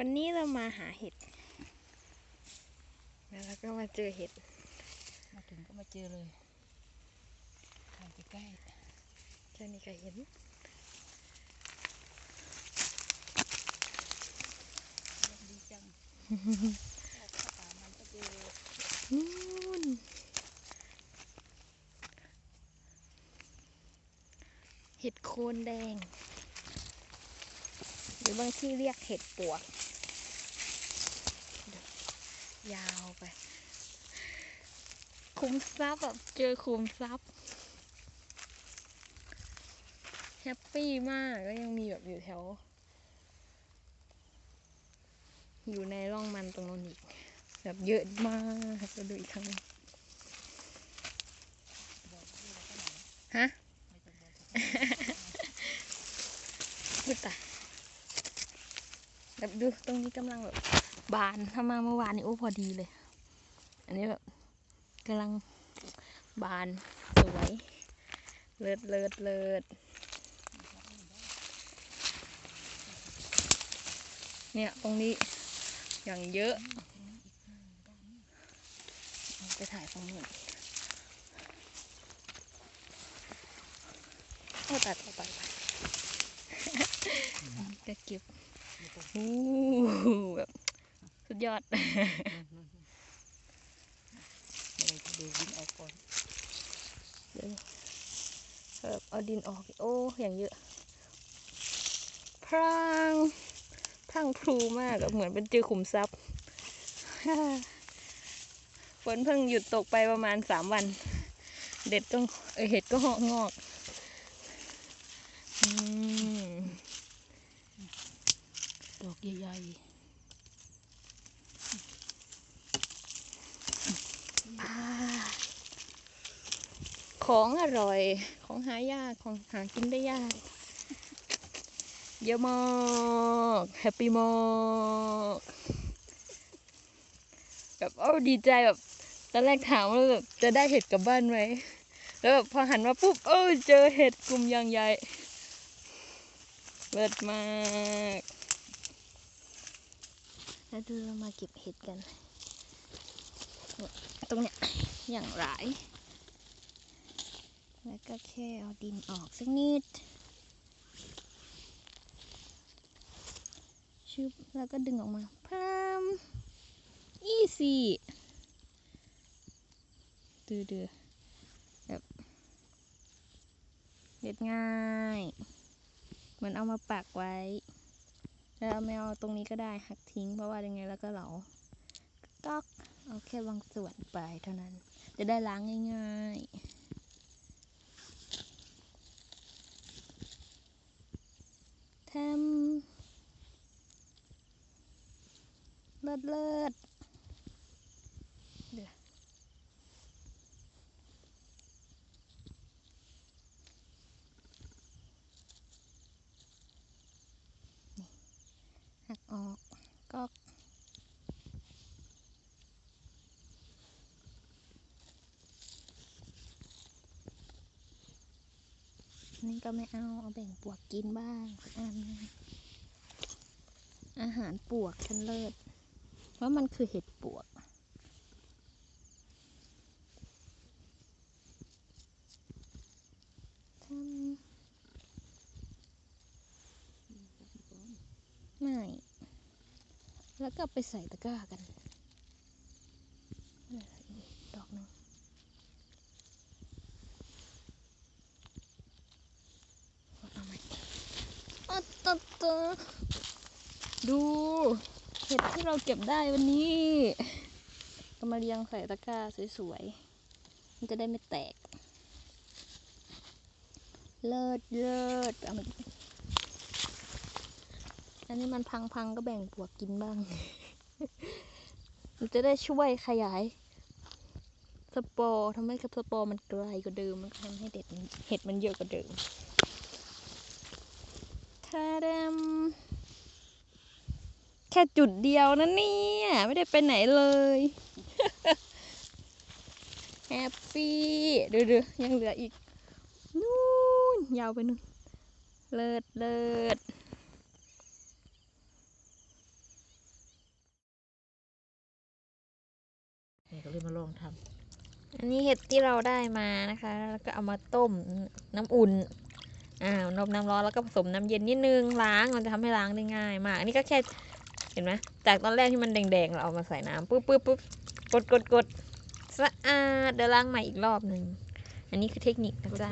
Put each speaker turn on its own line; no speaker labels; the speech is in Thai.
วันนี้เรามาหาเห็ด แล้วเราก็มาเจอเห็ด
มาถึงก็มาเจอเลยถ่ายใกล้
แค่นี้ก็เห็น
ๆดีจังเข้าป่ามันก็เจอ
นู่นเห็ดโคนแดงห รือบางที่เรียกเห็ดปวก ยาวไป คุ้มทรัพย์แบบเจอคุ้มทรัพย์แฮปปี้มากก็ยังมีแบบอยู่แถว อยู่ในร่องมันตรงนั้นอีก แบบเยอะมากก็ดูอีกครั้งหนึ่ง
บอกที่เราไปไหน
ฮะ
ไม่ต้องบอก
พูดตาย แบบดูตรงนี้กำลังแบบบานถ้ามาเมื่อวานนี้โอ้พอดีเลย อันนี้แบบกำลังบานสวยเลิศเลิศเลิศเนี่ยตรงนี้อย่างเยอะ ไปถ่ายฝั่งนู้นโอ้ตัดออกไปไปก็เก็บ อู้แบบสุดยอด
เลยดูดินออกก่อน
เดี๋ยวแบบเอาดินออก โอ้อย่างเยอะ พรางพรางพลูมากอะเหมือนเป็นเจอขุมทรัพย์ฝนเพิ่งหยุดตกไปประมาณสามวัน เด็ดก็เอยเห็ดก็เหอกงอก อืม
ดอกใหญ่
อ่าของอร่อย ของหายาก ของหากินได้ยาก เยอะมาก แฮปปี้มากแบบโอ้ดีใจแบบตอนแรกถามว่าแบบจะได้เห็ดกลับบ้านไหมแล้วแบบพอหันมาปุ๊บ เออเจอเห็ดกลุ่มยังใหญ่เลิศมาก แล้วดูเรามาเก็บเห็ดกัน ตรงเนี้ยอย่างไรแล้วก็แค่เอาดินออกสักนิดชึบแล้วก็ดึงออกมาพรามอีซี่ดือดือแบบเด็ดง่าย เหมือนเอามาปักไว้ แล้วไม่เอาตรงนี้ก็ได้หักทิ้ง เพราะว่ายังไงแล้วก็เหลาก็กเอาแค่บางส่วนไปเท่านั้น จะได้ล้างง่ายๆแทมเลิศเลิศเดี๋ยวนี่หักออกก๊อก นี่ก็ไม่เอา เอาแบ่งปวกกินบ้างอันอาหารปวกฉันเลิศเพรามันคือเห็ดปวก ไม่ แล้วก็ไปใส่ตะกร้ากันเหลืออีกดอกหนึง เอาใหม่อัต ดูเห็ดที่เราเก็บได้วันนี้ก็มาเรียงใส่ตะกร้าสวยๆ มันจะได้ไม่แตก เลิศเลิศเอามาอันนี้มันพังๆ ก็แบ่งปวกกินบ้าง มันจะได้ช่วยขยาย สปอร์ทำให้สปอร์มันไกลกว่าเดิม มันทำให้เด็ดเห็ดมันเยอะกว่าเดิม ดมแค่จุดเดียวนะเนี่ยไม่ได้ไปไหนเลยแฮปปี้ดูดูยังเหลืออีกนู่นยาวไปนู่นเลิศเลิศนี่
ก็เลยมาลองทำ
อันนี้เห็ดที่เราได้มานะคะ แล้วก็เอามาต้มน้ำอุ่น อ่านมน้ำร้อนแล้วก็ผสมน้ำเย็นนิดนึงล้างมันจะทำให้ล้างได้ง่ายมากอันนี้ก็แค่เห็นไหมจากตอนแรกที่มันแดงๆเราเอามาใส่น้ำปุ๊บปุ๊บปุ๊บกดกดกดสะอาดเดี๋ยวล้างใหม่อีกรอบหนึ่งอันนี้คือเทคนิคนะจ๊ะ